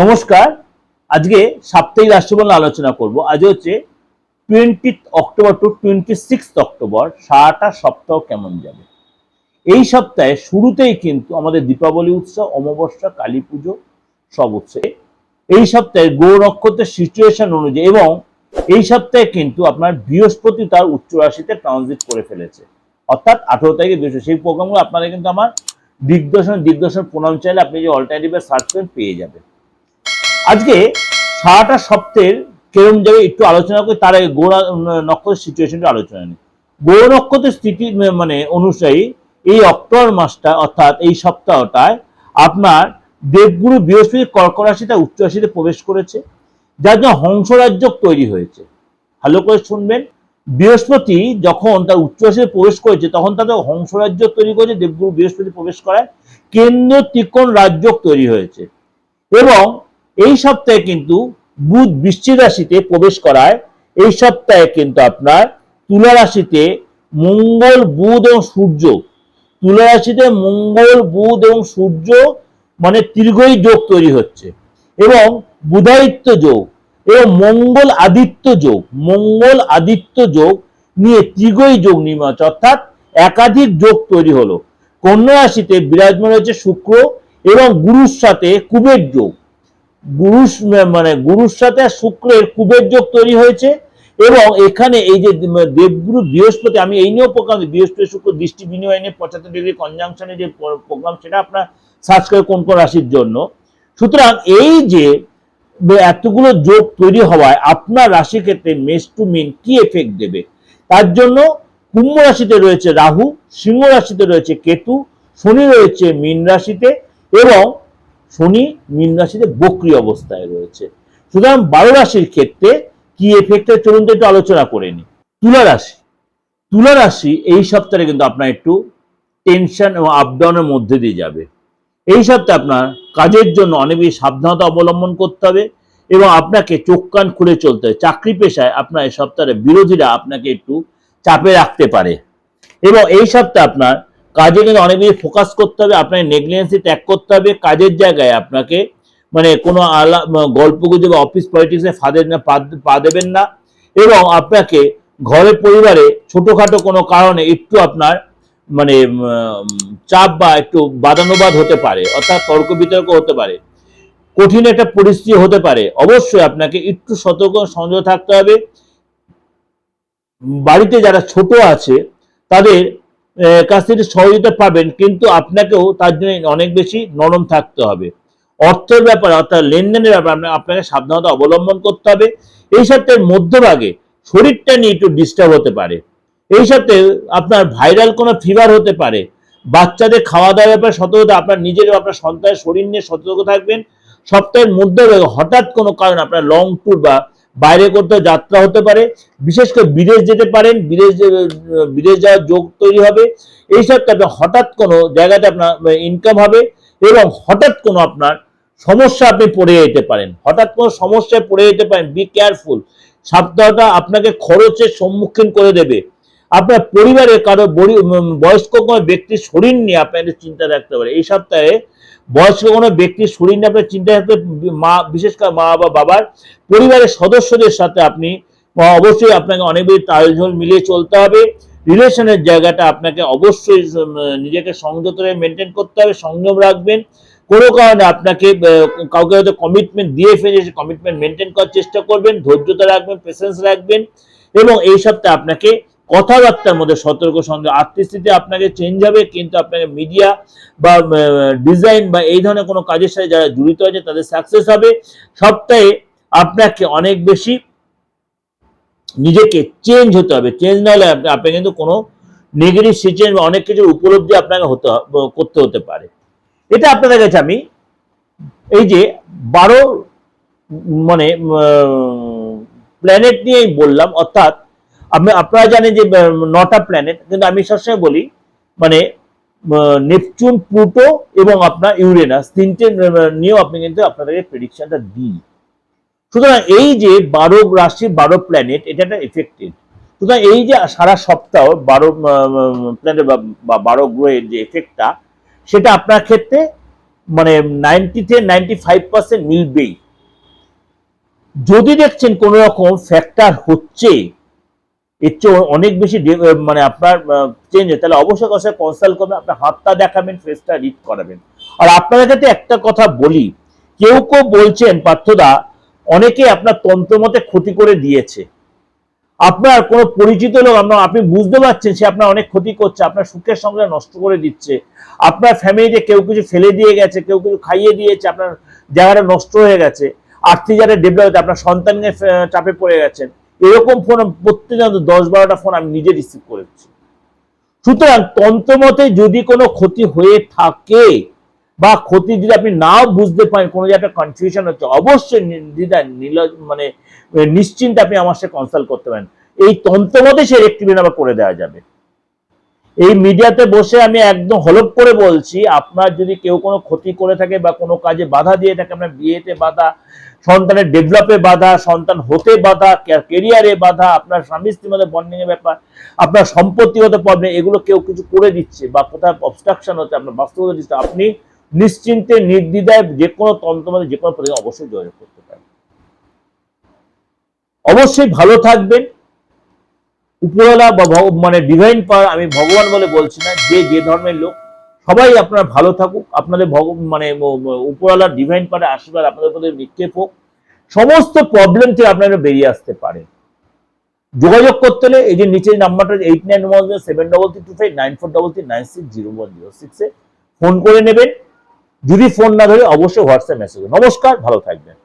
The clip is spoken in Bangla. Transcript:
নমস্কার। আজকে সাপ্তাহিক নিয়ে আলোচনা করব। আজ হচ্ছে twenty October to twenty six October সারাটা সপ্তাহ কেমন যাবে? এই সপ্তাহে শুরুতেই কিন্তু আমাদের দীপাবলি উৎসব, অমাবস্যা, কালী পুজো সব উৎসব এই সপ্তাহে গৌর নক্ষত্রের সিচুয়েশন অনুযায়ী এবং এই সপ্তাহে কিন্তু আপনার বৃহস্পতি তার উচ্চ রাশিতে ট্রানজিট করে ফেলেছে। অর্থাৎ আঠেরো তারিখে বৃহস্পতি। সেই প্রোগ্রামগুলো আপনারা কিন্তু আমার দিগদর্শন দিগদর্শন প্রণাম চাইলে আপনি যে অল্টারনেটিভে সার্চ করেন পেয়ে যাবেন। আজকে সারাটা সপ্তাহের কেরম যাবে একটু আলোচনা করি, তার আগে গোড়া নক্ষত্রের সিচুয়েশনটা আলোচনা নেই। গৌর নক্ষত্রের স্থিতি মানে অনুযায়ী এই অক্টোবর মাসটা, অর্থাৎ এই সপ্তাহটায় আপনার দেবগুরু বৃহস্পতি কর্ক রাশিতে উচ্চ রাশিতে প্রবেশ করেছে, যার জন্য হংসরাজ্য তৈরি হয়েছে। ভালো করে শুনবেন। বৃহস্পতি যখন তার উচ্চ রাশিতে প্রবেশ করেছে, তখন তাদের হংসরাজ্য তৈরি করেছে, দেবগুরু বৃহস্পতি প্রবেশ করায়। কেন্দ্র ত্রিকোণ রাজ্য তৈরি হয়েছে। এবং এই সপ্তাহে কিন্তু বুধ বৃশ্চিক রাশিতে প্রবেশ করায়। এই সপ্তাহে কিন্তু আপনার তুলা রাশিতে মঙ্গল, বুধ এবং সূর্য। তুলা রাশিতে মঙ্গল, বুধ এবং সূর্য মানে দীর্ঘই যোগ তৈরি হচ্ছে এবং বুধায়িত্ব যোগ এবং মঙ্গল আদিত্য যোগ। মঙ্গল আদিত্য যোগ নিয়ে ত্রিগই যোগ নির্মাণ অর্থাৎ একাধিক যোগ তৈরি হলো। কন্যা রাশিতে বিরাজমান হচ্ছে শুক্র এবং গুরুর সাথে কুবের যোগ। গুরুর মানে গুরুর সাথে শুক্রের কুবের যোগ তৈরি হয়েছে এবং এখানে এই যে দেবগুরু বৃহস্পতি, আমি এই নিয়েও প্রোগ্রাম বৃহস্পতি, শুক্র, দৃষ্টি বিনিময় নিয়ে পঁচাত্তর ডিগ্রি কনজাংশনে যে প্রোগ্রাম সেটা আপনার সার্চ করে কোন কোন রাশির জন্য। সুতরাং এই যে এতগুলো যোগ তৈরি হওয়ায় আপনার রাশি ক্ষেত্রে মেস টু মিন কি এফেক্ট দেবে? তার জন্য কুম্ভ রাশিতে রয়েছে রাহু, সিংহ রাশিতে রয়েছে কেতু, শনি রয়েছে মীন রাশিতে এবং শনি, মীন রাশিতে বক্রি অবস্থায় রয়েছে। সুতরাং বারো রাশির ক্ষেত্রে কি এফেক্টে চলুন তো একটু আলোচনা করে নি তুলা রাশি। তুলা রাশি এই সপ্তাহে কিন্তু আপনার একটু টেনশন এবং আপডাউনের মধ্যে দিয়ে যাবে। এই সপ্তাহে আপনার কাজের জন্য অনেক বেশি সাবধানতা অবলম্বন করতে হবে এবং আপনাকে চোখ কান খুলে চলতে হবে। চাকরি পেশায় আপনার এই সপ্তাহে বিরোধীরা আপনাকে একটু চাপে রাখতে পারে। এবং এই সপ্তাহে আপনার কাজে কিন্তু অনেক বেশি ফোকাস করতে হবে, আপনাকে নেগলিজেন্সি ত্যাগ করতে হবে, কাজের জায়গায় আপনাকে মানে কোনো আলা গল্প গুজবে বা অফিস পলিটিক্সে ফাঁদে না, পা- দেবেন না। এবং আপনাকে ঘরে পরিবারে ছোটোখাটো কোনো কারণে একটু আপনার মানে চাপ বা একটু বাদানুবাদ হতে পারে, অর্থাৎ তর্ক বিতর্ক হতে পারে। কঠিন একটা পরিস্থিতি হতে পারে। অবশ্যই আপনাকে একটু সতর্ক সংযত থাকতে হবে। বাড়িতে যারা ছোট আছে, তাদের কাছ থেকে সহযোগিতা পাবেন, কিন্তু আপনাকেও তার জন্য অনেক বেশি নরম থাকতে হবে। অর্থের ব্যাপারে, অর্থাৎ লেনদেনের ব্যাপারে আপনা- আপনাকে সাবধানতা অবলম্বন করতে হবে। এই সপ্তাহের মধ্যভাগে শরীরটা নিয়ে একটু ডিস্টার্ব হতে পারে। এই সপ্তাহে আপনার ভাইরাল কোনো ফিভার হতে পারে। বাচ্চাদের খাওয়া দাওয়ার ব্যাপারে সতর্কতা, আপনার নিজের, আপনার সন্তানের শরীর নিয়ে সতর্ক থাকবেন। সপ্তাহের মধ্যে হঠাৎ কোনো কারণে আপনার লং ট্যুর বা বাইরে করতে যাত্রা হতে পারে, বিশেষ করে বিদেশ যেতে পারেন, বিদেশ বিদেশ যাওয়ার যোগ তৈরি হবে। এই সপ্তাহে আপনার হঠাৎ কোনো জায়গাতে আপনার ইনকাম হবে এবং হঠাৎ কোনো আপনার সমস্যা আপনি পড়ে যেতে পারেন। হঠাৎ কোনো সমস্যায় পড়ে যেতে পারেন বি কেয়ারফুল সপ্তাহটা আপনাকে খরচের সম্মুখীন করে দেবে। আপনার পরিবারের কারও বয়স্ক কোনো ব্যক্তির শরীর নিয়ে আপনাদের চিন্তা রাখতে পারে এই সপ্তাহে বয়স্ক কোনো ব্যক্তির শরীর নিয়ে আপনার চিন্তা রাখতে মা, বিশেষ করে মা বা বাবার পরিবারের সদস্যদের সাথে আপনি অবশ্যই আপনাকে অনেক বেশি তালঝোল মিলিয়ে চলতে হবে। রিলেশনের জায়গাটা আপনাকে অবশ্যই নিজেকে সংযত মেনটেন করতে হবে, সংযম রাখবেন। কোনো কারণে আপনাকে কাউকে হয়তো কমিটমেন্ট দিয়ে ফেলে সে কমিটমেন্ট মেনটেন করার চেষ্টা করবেন, ধৈর্যতা রাখবেন পেশেন্স রাখবেন এবং এই সপ্তাহে আপনাকে কথাবার্তার মধ্যে সতর্ক সন্দেহ। আর্থিক স্থিতি আপনাকে চেঞ্জ হবে, কিন্তু আপনাকে মিডিয়া বা ডিজাইন বা এই ধরনের কোনো কাজের সাথে যারা জড়িত আছে, তাদের সাকসেস হবে। সপ্তাহে আপনাকে অনেক বেশি নিজেকে চেঞ্জ হতে হবে। চেঞ্জ না হলে আপনি কিন্তু কোনো নেগেটিভ সিচুয়েশন বা অনেক কিছুর উপলব্ধি আপনাকে হতে করতে হতে পারে। এটা আপনাদের কাছে আমি এই যে বারো মানে প্ল্যানেট নিয়েই বললাম, অর্থাৎ আমি আপনারা জানেন যে নটা প্ল্যানেট কিন্তু আমি সবসময় বলি মানে নেপচুন, প্লুটো এবং আপনার ইউরেনাস, তিনটে নিয়েও আপনি কিন্তু আপনাদেরকে প্রেডিকশনটা দিন। সুতরাং এই যে বারো রাশি বারো প্ল্যানেট এটা একটা এফেক্টেড সুতরাং এই যে সারা সপ্তাহ বারো প্ল্যানেট বা বারো গ্রহের যে এফেক্টটা সেটা আপনার ক্ষেত্রে মানে নাইনটিতে নাইনটি ফাইভ পার্সেন্ট মিলবেই। যদি দেখছেন কোন রকম ফ্যাক্টর হচ্ছে এর চেয়ে অনেক বেশি মানে আপনার চেঞ্জ হয়। তাহলে অবশ্যই অবশ্যই কনসাল্ট করবেন, আপনার হাতটা দেখাবেন ফেসটা রিড করাবেন। আর আপনাদের কাছে একটা কথা বলি, কেউ কেউ বলছেন, পার্থদা, অনেকে আপনার তন্ত্রমতে ক্ষতি করে দিয়েছে। আপনার কোনো পরিচিত লোক, আপনার, আপনি বুঝতে পারছেন সে আপনার অনেক ক্ষতি করছে, আপনার সুখের সঙ্গে নষ্ট করে দিচ্ছে। আপনার ফ্যামিলিতে কেউ কিছু ফেলে দিয়ে গেছে, কেউ কিছু খাইয়ে দিয়েছে, আপনার জায়গাটা নষ্ট হয়ে গেছে। আর্থিক জায়গায় ডেভেলপ আপনার সন্তানকে চাপে পড়ে গেছেন। এরকম ফোন প্রত্যেক দশ বারোটা ফোন আমি নিজে রিসিভ করেছি সুতরাং তন্ত্রমতে যদি কোনো ক্ষতি হয়ে থাকে বা ক্ষতি যদি আপনি নাও বুঝতে পারেন, কোনো একটা কনফিউশন হচ্ছে, অবশ্যই নির্দিদা নীল মানে নিশ্চিন্তে আপনি আমার সাথে কনসাল্ট করতে পারেন। এই তন্ত্রমতে সে রেক্টিভেন আবার করে দেওয়া যাবে। এই মিডিয়াতে বসে আমি একদম হলপ করে বলছি, আপনার যদি কেউ কোনো ক্ষতি করে থাকে বা কোনো কাজে বাধা দিয়ে থাকে, আপনার বিয়েতে বাধা, সন্তানের ডেভেলপে বাধা, সন্তান হতে বাধা কেরিয়ারে বাধা, আপনার স্বামী স্ত্রীর মধ্যে বন্ডিং এর ব্যাপার, আপনার সম্পত্তিগত প্রবলেম এগুলো কেউ কিছু করে দিচ্ছে বা কোথাও অবস্ট্রাকশন হচ্ছে, আপনার বাস্তবতা দিচ্ছে, আপনি নিশ্চিন্তে, নির্দ্বিধায় যে কোনো তন্ত্র মধ্যে যে কোনো প্রতিদিন অবশ্যই যোগাযোগ করতে পারেন। অবশ্যই ভালো থাকবেন। উপরওয়ালা বা মানে ডিভাইন পাওয়ার আমি ভগবান বলে বলছি না, যে যে ধর্মের লোক, সবাই আপনারা ভালো থাকুক, আপনাদের ভগ মানে উপরওয়ালা ডিভাইন পাওয়ার আশীর্বাদ আপনাদের প্রতি নিক্ষেপ হোক, সমস্ত প্রবলেম থেকে আপনারা বেরিয়ে আসতে পারেন। যোগাযোগ করতে হলে এই যে নিচের নাম্বারটা eight nine one zero seven double three two five nine four double three nine six zero one zero সিক্সে ফোন করে নেবেন। যদি ফোন না ধরে অবশ্যই হোয়াটসঅ্যাপ মেসেজ নমস্কার, ভালো থাকবেন।